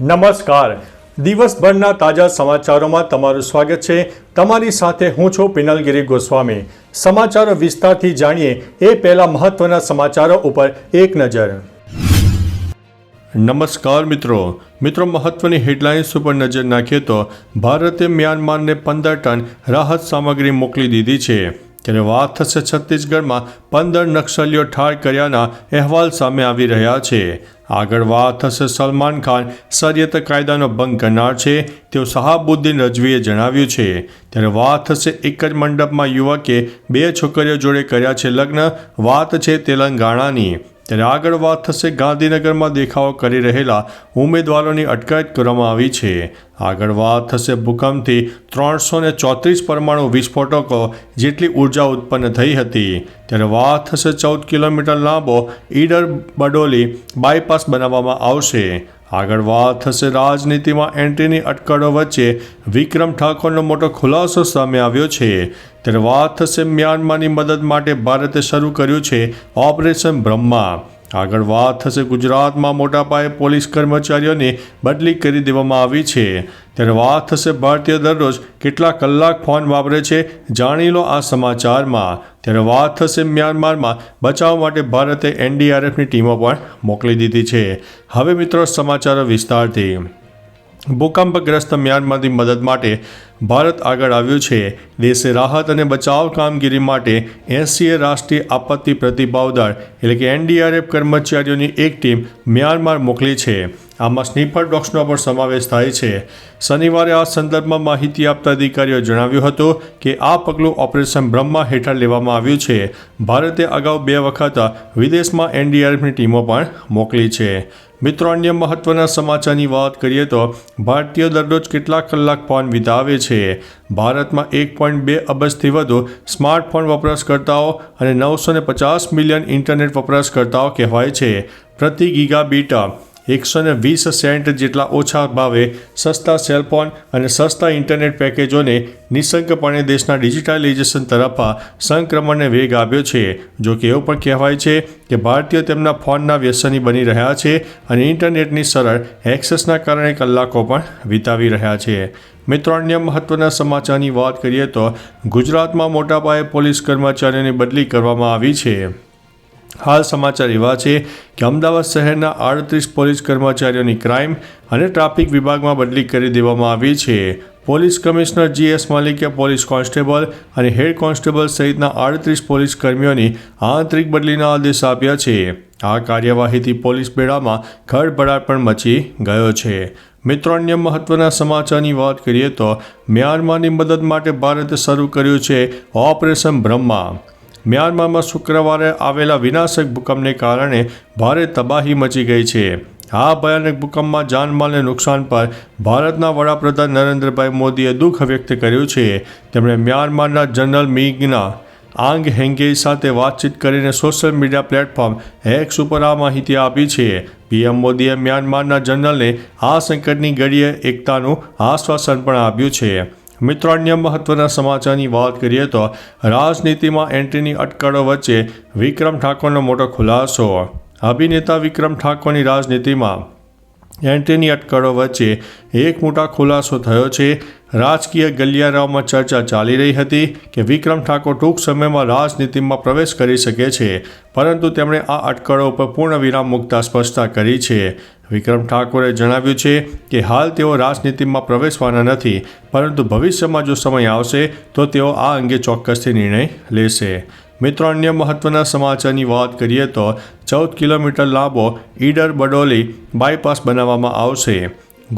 નમસ્કાર. દિવસભરના તાજા સમાચારોમાં તમારું સ્વાગત છે. તમારી સાથે હું છું પિનલગીરી ગોસ્વામી. સમાચારો વિસ્તારથી જાણીએ એ પહેલા મહત્વના સમાચારો ઉપર એક નજર. નમસ્કાર મિત્રો. મિત્રો, મહત્વની હેડલાઇન્સ ઉપર નજર નાખીએ તો ભારતે મ્યાનમારને પંદર ટન રાહત સામગ્રી મોકલી દીધી છે. ત્યારે વાત થશે છત્તીસગઢમાં પંદર નક્સલીઓ ઠાર કર્યાના અહેવાલ સામે આવી રહ્યા છે. આગળ વાત થશે સલમાન ખાન શરિયત કાયદાનો ભંગ કરનાર છે તેવું શહાબુદ્દીન રજવીએ જણાવ્યું છે. ત્યારે વાત થશે એક જ મંડપમાં યુવકે બે છોકરીઓ જોડે કર્યા છે લગ્ન, વાત છે તેલંગાણાની. ત્યારે આગળ વાત થશે ગાંધીનગરમાં દેખાવો કરી રહેલા ઉમેદવારોની અટકાયત કરવામાં આવી છે. આગળ વાત થશે ભૂકંપથી ત્રણસો ને ચોત્રીસ પરમાણુ વિસ્ફોટકો જેટલી ઊર્જા ઉત્પન્ન થઈ હતી. ત્યારે વાત થશે ચૌદ કિલોમીટર લાંબો ઈડર બડોલી બાયપાસ બનાવવામાં આવશે. આગળ વાત થશે રાજનીતિમાં એન્ટ્રીની અટકળો વચ્ચે વિક્રમ ઠાકોરનો મોટો ખુલાસો સામે આવ્યો છે. ત્યારે વાત થશે મ્યાનમારની મદદ માટે ભારતે શરૂ કર્યું છે ઓપરેશન બ્રહ્મા. આગળ વાત થશે ગુજરાતમાં મોટા પાયે પોલીસ કર્મચારીઓને બદલી કરી દેવામાં આવી છે. ત્યારે વાત થશે ભારતીય દરરોજ કેટલા કલાક ફોન વાપરે છે જાણી લો આ સમાચારમાં. ત્યારે વાત થશે મ્યાનમારમાં. બચાવ માટે ભારતે એનડીઆરએફની ટીમો પણ મોકલી દીધી છે. હવે મિત્રો સમાચારો વિસ્તારથી. ભૂકંપગ્રસ્ત મ્યાનમારની મદદ માટે ભારત આગળ આવ્યું છે. દેશે રાહત અને બચાવ કામગીરી માટે એસસીએ રાષ્ટ્રીય આપત્તિ પ્રતિભાવ દળ એટલે કે એનડીઆરએફ કર્મચારીઓની એક ટીમ મ્યાનમાર મોકલી છે. આમાં સ્નીફર ડોગ્સનો પણ સમાવેશ થાય છે. શનિવારે આ સંદર્ભમાં માહિતી આપતા અધિકારીઓ જણાવ્યું હતું કે આ પગલું ઓપરેશન બ્રહ્મા હેઠળ લેવામાં આવ્યું છે. ભારતે અગાઉ બે વખત વિદેશમાં એનડીઆરએફની ટીમો પણ મોકલી છે. મિત્રો, અન્ય મહત્વના સમાચારની વાત કરીએ તો ભારતીય દરરોજ કેટલાક કલાક ફોન વિતાવે છે. ભારતમાં એક પોઈન્ટ બે અબજથી વધુ સ્માર્ટફોન વપરાશકર્તાઓ અને નવસો પચાસ મિલિયન ઇન્ટરનેટ વપરાશકર્તાઓ કહેવાય છે. પ્રતિ ગીગાબીટ એકસો ને વીસ સેન્ટ જેટલા ઓછા ભાવે સસ્તા સેલફોન અને સસ્તા ઇન્ટરનેટ પેકેજોને નિશંકપણે દેશના ડિજિટાઇઝેશન તરફ સંક્રમણને વેગ આપ્યો છે. જો કે એવું પણ કહેવાય છે કે ભારતીયો તેમના ફોનના વ્યસની બની રહ્યા છે અને ઇન્ટરનેટની સરળ એક્સેસના કારણે કલાકો પણ વિતાવી રહ્યા છે. મિત્રો, અન્ય મહત્વના સમાચારની વાત કરીએ તો ગુજરાતમાં મોટાપાયે પોલીસ કર્મચારીઓની બદલી કરવામાં આવી છે. હાલ સમાચાર એવા છે કે અમદાવાદ શહેરના આડત્રીસ પોલીસ કર્મચારીઓની ક્રાઇમ અને ટ્રાફિક વિભાગમાં બદલી કરી દેવામાં આવી છે. પોલીસ કમિશનર જી એસ માલિકે પોલીસ કોન્સ્ટેબલ અને હેડ કોન્સ્ટેબલ સહિતના આડત્રીસ પોલીસ કર્મીઓની આંતરિક બદલીના આદેશ આપ્યા છે. આ કાર્યવાહીથી પોલીસ બેડામાં ખળભળાટ પણ મચી ગયો છે. મિત્રો, અન્ય મહત્વના સમાચારની વાત કરીએ તો મ્યાનમારની મદદ માટે ભારતે શરૂ કર્યું છે ઓપરેશન બ્રહ્મા. મ્યાનમારમાં શુક્રવારે આવેલા વિનાશક ભૂકંપને કારણે ભારે તબાહી મચી ગઈ છે. આ ભયાનક ભૂકંપમાં જાનમાલને નુકસાન પર ભારતના વડાપ્રધાન નરેન્દ્રભાઈ મોદીએ દુઃખ વ્યક્ત કર્યું છે. તેમણે મ્યાનમારના જનરલ મીગના આંગ હેંગે સાથે વાતચીત કરીને સોશિયલ મીડિયા પ્લેટફોર્મ એક્સ ઉપર આ માહિતી આપી છે. પીએમ મોદીએ મ્યાનમારના જનરલને આ સંકટની ઘડીએ એકતાનું આશ્વાસન પણ આપ્યું છે. મિત્રો અન્ય મહત્વના સમાચારની વાત કરીએ તો રાજનીતિમાં એન્ટ્રીની અટકળો વચ્ચે વિક્રમ ઠાકોરનો મોટો ખુલાસો. અભિનેતા વિક્રમ ઠાકોરની રાજનીતિમાં એન્ટ્રીની અટકળો વચ્ચે એક મોટા ખુલાસો થયો છે. રાજકીય ગલિયારાઓમાં ચર્ચા ચાલી રહી હતી કે વિક્રમ ઠાકોર ટૂંક સમયમાં રાજનીતિમાં પ્રવેશ કરી શકે છે, પરંતુ તેમણે આ અટકળો ઉપર પૂર્ણ વિરામ મૂકતા સ્પષ્ટતા કરી છે. વિક્રમ ઠાકોરે જણાવ્યું છે કે હાલ તેઓ રાજનીતિમાં પ્રવેશવાના નથી, પરંતુ ભવિષ્યમાં જો સમય આવશે તો તેઓ આ અંગે ચોક્કસથી નિર્ણય લેશે. મિત્રો, અન્ય મહત્વના સમાચારની વાત કરીએ તો ચૌદ કિલોમીટર લાંબો ઈડર બડોલી બાયપાસ બનાવવામાં આવશે.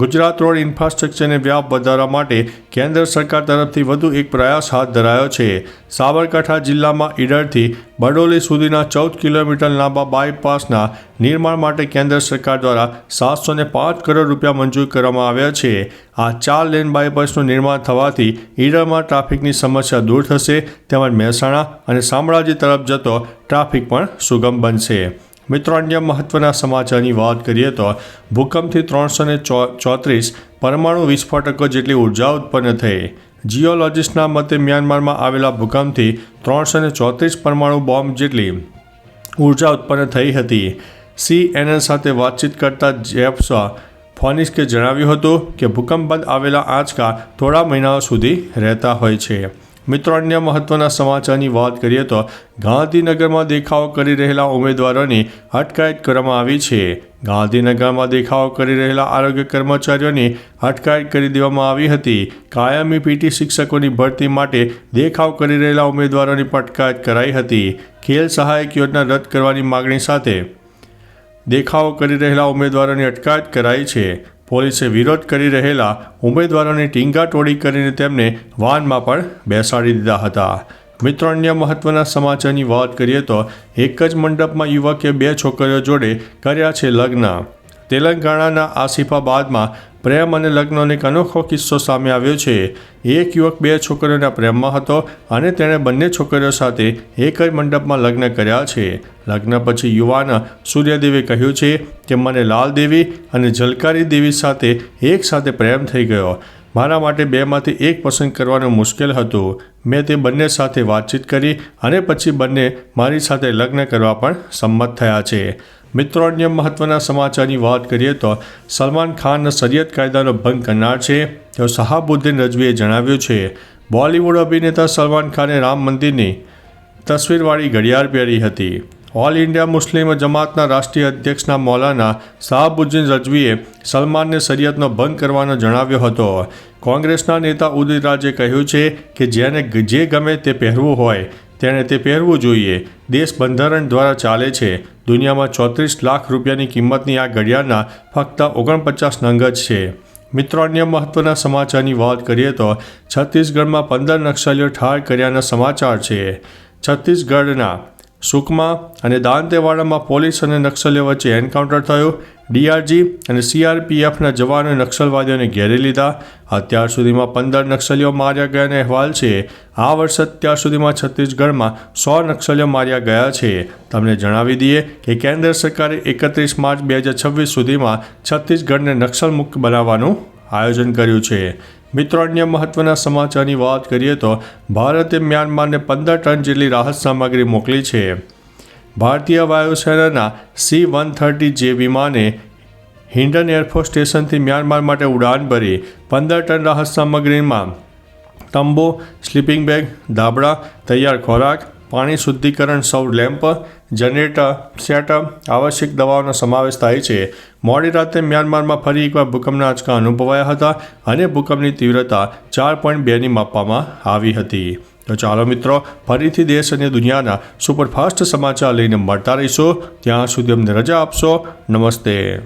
ગુજરાત રોડ ઇન્ફ્રાસ્ટ્રક્ચરને વ્યાપ વધારવા માટે કેન્દ્ર સરકાર તરફથી વધુ એક પ્રયાસ હાથ ધરાયો છે. સાબરકાંઠા જિલ્લામાં ઈડરથી બડોલી સુધીના ચૌદ કિલોમીટર લાંબા બાયપાસના નિર્માણ માટે કેન્દ્ર સરકાર દ્વારા સાતસો પાંચ કરોડ રૂપિયા મંજૂર કરવામાં આવ્યા છે. આ ચાર લેન બાયપાસનું નિર્માણ થવાથી ઈડરમાં ટ્રાફિકની સમસ્યા દૂર થશે, તેમજ મહેસાણા અને શામળાજી તરફ જતો ટ્રાફિક પણ સુગમ બનશે. મિત્રો, અન્ય મહત્વના સમાચારની વાત કરીએ તો ભૂકંપથી ત્રણસો ને ચોત્રીસ પરમાણુ વિસ્ફોટકો જેટલી ઊર્જા ઉત્પન્ન થઈ. જીઓલોજિસ્ટના મતે મ્યાનમારમાં આવેલા ભૂકંપથી ત્રણસો ને ચોત્રીસ પરમાણુ બોમ્બ જેટલી ઊર્જા ઉત્પન્ન થઈ હતી. સીએનએન સાથે વાતચીત કરતા જેપ્સ ફોનિસ્કે જણાવ્યું હતું કે ભૂકંપ બાદ આવેલા આંચકા થોડા મહિનાઓ સુધી રહેતા હોય છે. મિત્રો, અન્ય મહત્વના સમાચારની વાત કરીએ તો ગાંધીનગરમાં દેખાવો કરી રહેલા ઉમેદવારોની અટકાયત કરવામાં આવી છે. ગાંધીનગરમાં દેખાવો કરી રહેલા આરોગ્ય કર્મચારીઓની અટકાયત કરી દેવામાં આવી હતી. કાયમી પીટી શિક્ષકોની ભરતી માટે દેખાવ કરી રહેલા ઉમેદવારોની અટકાયત કરાઈ હતી. ખેલ સહાયક યોજના રદ કરવાની માગણી સાથે દેખાવો કરી રહેલા ઉમેદવારોની અટકાયત કરાઈ છે. પોલીસે વિરોધ કરી રહેલા ઉમેદવારોની ટીંગાટોળી કરીને તેમને વાનમાં પણ બેસાડી દીધા હતા. મિત્રો, અન્ય મહત્વના સમાચારની વાત કરીએ તો એક જ મંડપમાં યુવકે બે છોકરીઓ જોડે કર્યા છે લગ્ન. તેલંગાણાના આસિફાબાદમાં પ્રેમ અને લગ્નનો એક અનોખો કિસ્સો સામે આવ્યો છે. એક યુવક બે છોકરીઓના પ્રેમમાં હતો અને તેણે બંને છોકરીઓ સાથે એક જ મંડપમાં લગ્ન કર્યા છે. લગ્ન પછી યુવાન સૂર્યદેવે કહ્યું છે કે, મને લાલ દેવી અને ઝલકારી દેવી સાથે એક સાથે પ્રેમ થઈ ગયો. મારા માટે બેમાંથી એક પસંદ કરવાનું મુશ્કેલ હતું. મેં તે બંને સાથે વાતચીત કરી અને પછી બંને મારી સાથે લગ્ન કરવા પણ સંમત થયા છે. મિત્રો અન્ય મહત્વના સમાચારની વાત કરીએ તો સલમાન ખાન શરિયત કાયદાનો ભંગ કરનાર છે. તેઓ શહાબુદ્દીન રજવીએ જણાવ્યું છે, બોલિવૂડ અભિનેતા સલમાન ખાને રામ મંદિરની તસવીરવાળી ઘડિયાળ પહેરી હતી. ઓલ ઇન્ડિયા મુસ્લિમ જમાતના રાષ્ટ્રીય અધ્યક્ષના મૌલાના શાહબુદ્દીન રજવીએ સલમાનને શરિયતનો ભંગ કરવાનો જણાવ્યો હતો. કોંગ્રેસના નેતા ઉદિત રાજે કહ્યું છે કે જેને જે ગમે તે પહેરવું હોય તેણે તે પહેરવું જોઈએ. દેશ બંધારણ દ્વારા ચાલે છે. દુનિયામાં ચોત્રીસ લાખ રૂપિયાની કિંમતની આ ઘડિયાળના ફક્ત ઓગણપચાસ નંગ જ છે. મિત્રો, અન્ય મહત્વના સમાચારની વાત કરીએ તો છત્તીસગઢમાં પંદર નક્સલીઓ ઠાર કર્યાના સમાચાર છે. છત્તીસગઢના સુકમા અને દાંતેવાડામાં પોલીસ અને નક્સલીઓ વચ્ચે એન્કાઉન્ટર થયું. ડીઆરજી અને સીઆરપીએફના જવાનોએ નક્સલવાદીઓને ઘેરી લીધા. અત્યાર સુધીમાં પંદર નક્સલીઓ માર્યા ગયાનો અહેવાલ છે. આ વર્ષે અત્યાર સુધીમાં છત્તીસગઢમાં સો નક્સલીઓ માર્યા ગયા છે. તમને જણાવી દઈએ કે કેન્દ્ર સરકારે એકત્રીસ માર્ચ બે હજાર છવ્વીસ સુધીમાં છત્તીસગઢને નક્સલ મુક્ત બનાવવાનું આયોજન કર્યું છે. મિત્રો, અન્ય મહત્વના સમાચારની વાત કરીએ તો ભારતે મ્યાનમારને પંદર ટન જેટલી રાહત સામગ્રી મોકલી છે. ભારતીય વાયુસેનાના સી વન થર્ટી જે વિમાને હિન્ડન એરફોર્સ સ્ટેશનથી મ્યાનમાર માટે ઉડાન ભરી પંદર ટન રાહત સામગ્રીમાં તંબુ, સ્લીપિંગ બેગ, ધાબળા, તૈયાર ખોરાક, પાણી શુદ્ધિકરણ સૌર લેમ્પ, જનરેટર, સેટઅપ, આવશ્યક દવાઓનો સમાવેશ થાય છે. મોડી રાતે મ્યાનમારમાં ફરી એકવાર ભૂકંપના આંચકા અનુભવાયા હતા અને ભૂકંપની તીવ્રતા ચાર પોઈન્ટ બેની માપવામાં આવી હતી. તો ચાલો મિત્રો, ફરીથી દેશ અને દુનિયાના સુપરફાસ્ટ સમાચાર લઈને મળતા રહીશું. ત્યાં સુધી અમને રજા આપશો. નમસ્તે.